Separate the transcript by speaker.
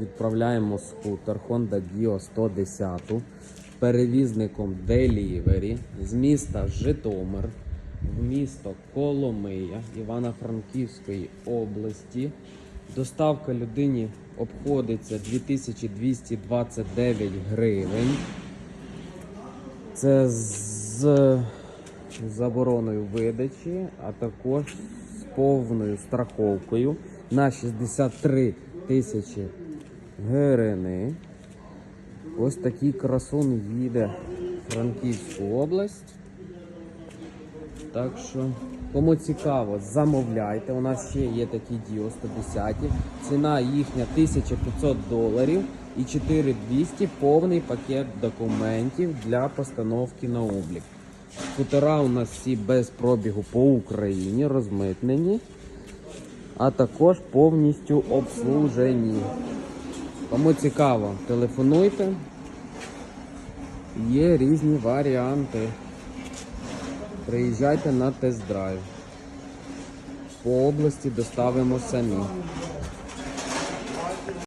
Speaker 1: відправляємо скутер Honda Dio 110 перевізником Delivery з міста Житомир в місто Коломия Івано-Франківської області. Доставка людині обходиться 2229 гривень. Це з забороною видачі, а також з повною страховкою на 63 тисячі гривень. Ось такий красун їде Франківську область. Так що, кому цікаво, замовляйте. У нас ще є такі Діо 110. Ціна їхня 1500 доларів і 4200 повний пакет документів для постановки на облік. Скутера у нас всі без пробігу по Україні, розмитнені, а також повністю обслужені. Кому цікаво, телефонуйте. Є різні варіанти. Приїжджайте на тест-драйв. По області доставимо самі.